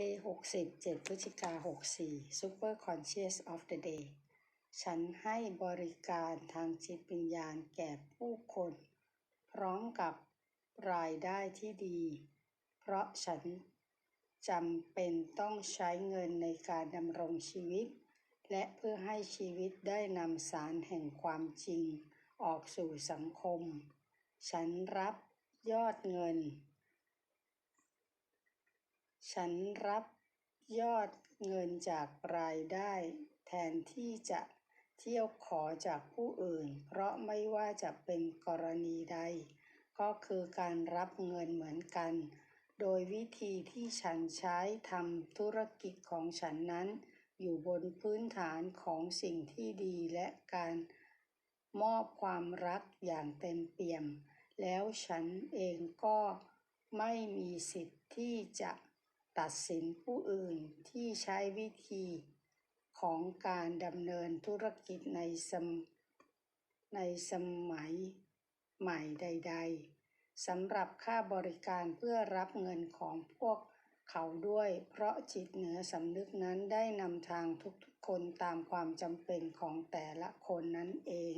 Day 60 7พฤศจิกา64 Super Conscious of the Day ฉันให้บริการทางจิตวิญญาณแก่ผู้คน พร้อมกับรายได้ที่ดี เพราะฉันจำเป็นต้องใช้เงินในการดำรงชีวิต และเพื่อให้ชีวิตได้นำสารแห่งความจริงออกสู่สังคม ฉันรับยอดเงิน ฉันรับยอดเงินจากรายได้ แทนที่จะเที่ยวขอจากผู้อื่น เพราะไม่ว่าจะเป็นกรณีใด ก็คือการรับเงินเหมือนกัน โดยวิธีที่ฉันใช้ทำธุรกิจของฉันนั้น อยู่บนพื้นฐานของสิ่งที่ดีและการมอบความรักอย่างเต็มเปี่ยม แล้วฉันเองก็ไม่มีสิทธิ์ที่จะ ตัดสินผู้อื่นที่ใช้วิธีของการดำเนินธุรกิจในสมในสมัยใหม่ใด ๆสำหรับค่าบริการเพื่อรับเงินของพวกเขาด้วย เพราะจิตเหนือสำนึกนั้นได้นำทางทุกๆคนตามความจำเป็นของแต่ละคนนั่นเอง